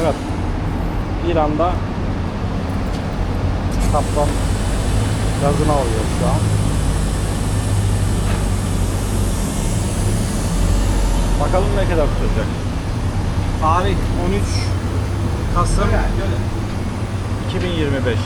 Evet. İran'da kaplan gazını alıyor şu an. Bakalım ne kadar tutacak. Tarih 13 Kasım 2025.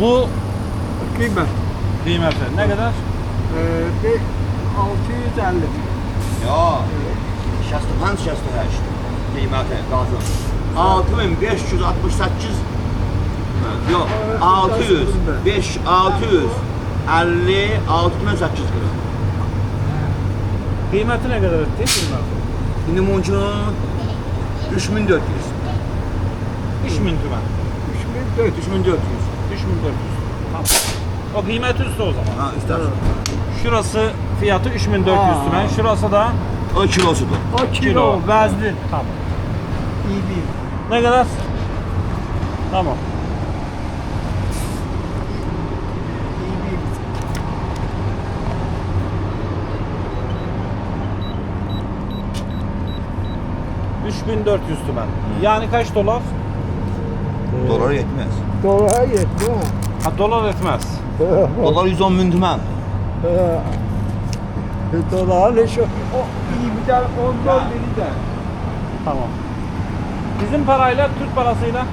Bu Kıymet. kıymeti ne kadar? Ee, bir 650. Ja, 65 68 qiyməti qazın. 6568 Yox, 600 5 600 50 6800 qırıq. Kıymeti ne kadar etti kıymeti? İndi mumkun 3400. 3000 tümen. 3400. 3400. 3400. Tamam. O kıymeti üstü o zaman. Ha, üstad. Şurası fiyatı 3400 Aa. tümen. Şurası da O kilosudur. O kilo, Kilo. bezli. tamam. İyi değil. Ne kadar? Tamam. İyi değil. 3400 tümen. Yani kaç dolar? Dolar yetməz. Dolara yetmiyor. Ha dolar etmez. Dolar 110 min tümən. Dolar ne şu? O iyi bir tane ondan biri de. Tamam. Bizim parayla Türk parasıyla